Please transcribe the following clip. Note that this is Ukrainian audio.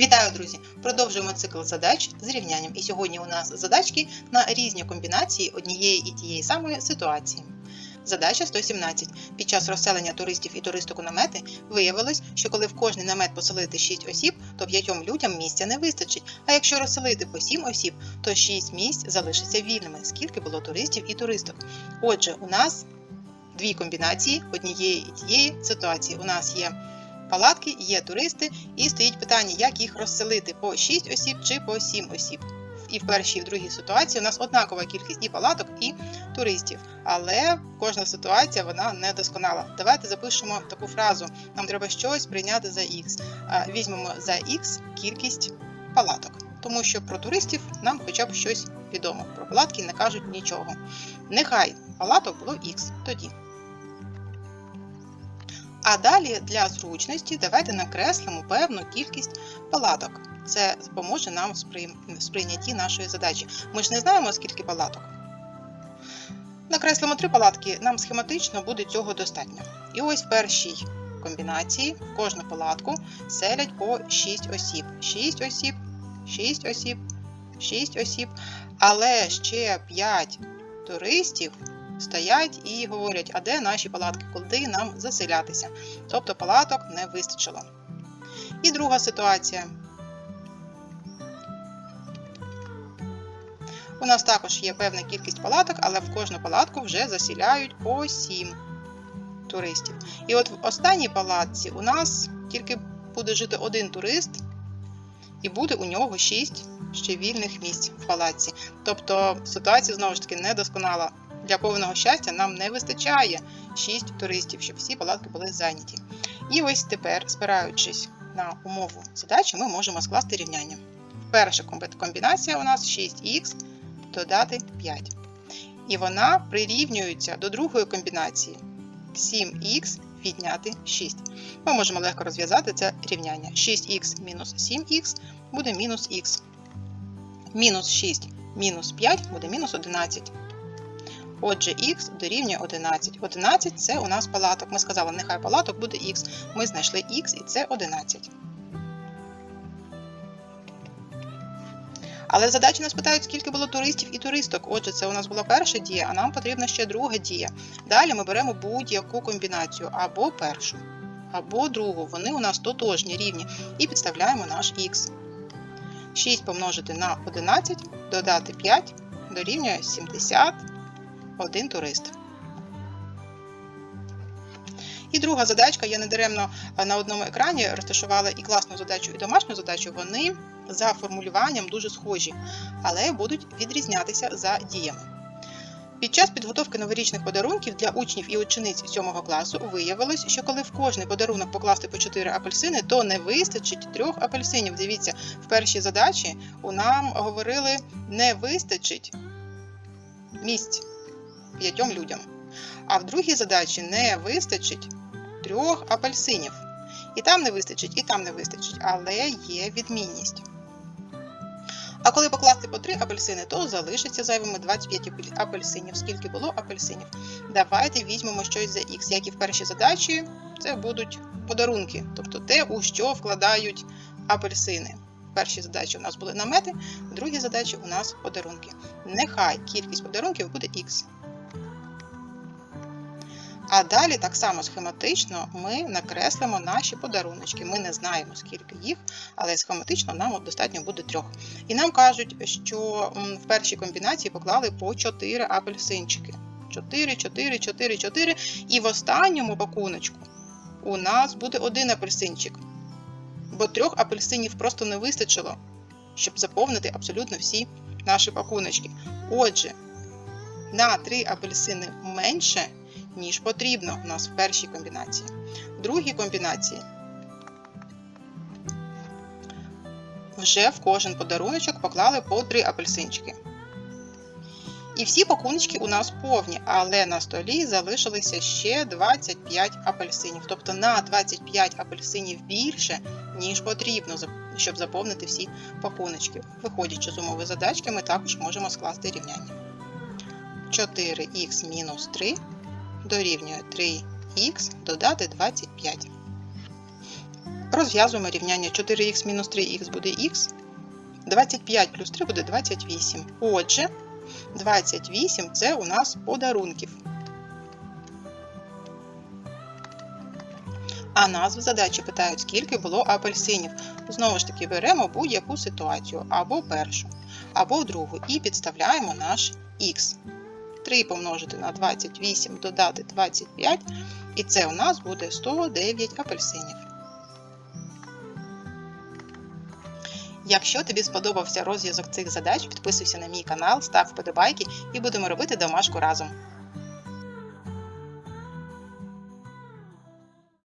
Вітаю, друзі! Продовжуємо цикл задач з рівнянням. І сьогодні у нас задачки на різні комбінації однієї і тієї самої ситуації. Задача 117. Під час розселення туристів і туристок у намети виявилось, що коли в кожний намет поселити 6 осіб, то п'ятьом людям місця не вистачить. А якщо розселити по 7 осіб, то 6 місць залишиться вільними, скільки було туристів і туристок. Отже, у нас дві комбінації однієї і тієї ситуації. У нас є палатки, є туристи, і стоїть питання, як їх розселити по 6 осіб чи по 7 осіб. І в першій, і в другій ситуації у нас однакова кількість і палаток, і туристів. Але кожна ситуація вона не досконала. Давайте запишемо таку фразу: нам треба щось прийняти за X. Візьмемо за X кількість палаток, тому що про туристів нам хоча б щось відомо. Про палатки не кажуть нічого. Нехай палаток було X тоді. А далі для зручності давайте накреслимо певну кількість палаток. Це допоможе нам в сприйнятті нашої задачі. Ми ж не знаємо, скільки палаток. Накреслимо три палатки, нам схематично буде цього достатньо. І ось в першій комбінації кожну палатку селять по 6 осіб. 6 осіб, 6 осіб, 6 осіб. Але ще 5 туристів стоять і говорять, а де наші палатки, куди нам заселятися. Тобто палаток не вистачило. І друга ситуація. У нас також є певна кількість палаток, але в кожну палатку вже засіляють по 7 туристів. І от в останній палатці у нас тільки буде жити один турист, і буде у нього 6 ще вільних місць в палатці. Тобто ситуація знову ж таки недосконала. Для повного щастя нам не вистачає 6 туристів, щоб всі палатки були зайняті. І ось тепер, спираючись на умову задачі, ми можемо скласти рівняння. Перша комбінація у нас 6х додати 5. І вона прирівнюється до другої комбінації 7х відняти 6. Ми можемо легко розв'язати це рівняння. 6х мінус 7х буде мінус х. Мінус 6 мінус 5 буде мінус 11. Отже, х дорівнює 11. 11 це у нас палаток. Ми сказали, нехай палаток буде х. Ми знайшли х і це 11. Але задачі нас питають, скільки було туристів і туристок. Отже, це у нас була перша дія, а нам потрібна ще друга дія. Далі ми беремо будь-яку комбінацію або першу, або другу. Вони у нас тотожні рівні. І підставляємо наш х. 6 помножити на 11, додати 5 дорівнює 71 турист. І друга задачка, я недаремно е, на одному екрані розташувала і класну задачу, і домашню задачу. Вони за формулюванням дуже схожі, але будуть відрізнятися за діями. Під час підготовки новорічних подарунків для учнів і учениць 7 класу виявилось, що коли в кожний подарунок покласти по 4 апельсини, то не вистачить трьох апельсинів. Дивіться, в першій задачі у нам говорили не вистачить місць п'ятьом людям. А в другій задачі не вистачить трьох апельсинів. І там не вистачить, і там не вистачить, але є відмінність. А коли покласти по 3 апельсини, то залишиться зайвими 25 апельсинів. Скільки було апельсинів? Давайте візьмемо щось за х. Як і в першій задачі, це будуть подарунки, тобто те, у що вкладають апельсини. В першій задачі у нас були намети, в другій задачі у нас подарунки. Нехай кількість подарунків буде х. А далі, так само схематично, ми накреслимо наші подаруночки. Ми не знаємо, скільки їх, але схематично нам от достатньо буде трьох. І нам кажуть, що в першій комбінації поклали по 4 апельсинчики. 4, 4, 4, 4. І в останньому пакуночку у нас буде один апельсинчик. Бо трьох апельсинів просто не вистачило, щоб заповнити абсолютно всі наші пакуночки. Отже, на 3 апельсини менше, ніж потрібно у нас в першій комбінації. В другій комбінації вже в кожен подаруночок поклали по 3 апельсинчики. І всі пакуночки у нас повні, але на столі залишилося ще 25 апельсинів. Тобто на 25 апельсинів більше, ніж потрібно, щоб заповнити всі пакуночки. Виходячи з умови задачки, ми також можемо скласти рівняння. 4х мінус 3 дорівнює 3х додати 25. Розв'язуємо рівняння 4х мінус 3х буде х. 25 плюс 3 буде 28. Отже, 28 це у нас подарунків. А назву задачі питають, скільки було апельсинів. Знову ж таки, беремо будь-яку ситуацію, або першу, або другу, і підставляємо наш х. 3 помножити на 28, додати 25, і це у нас буде 109 апельсинів. Якщо тобі сподобався розв'язок цих задач, підписуйся на мій канал, став вподобайки і будемо робити домашку разом.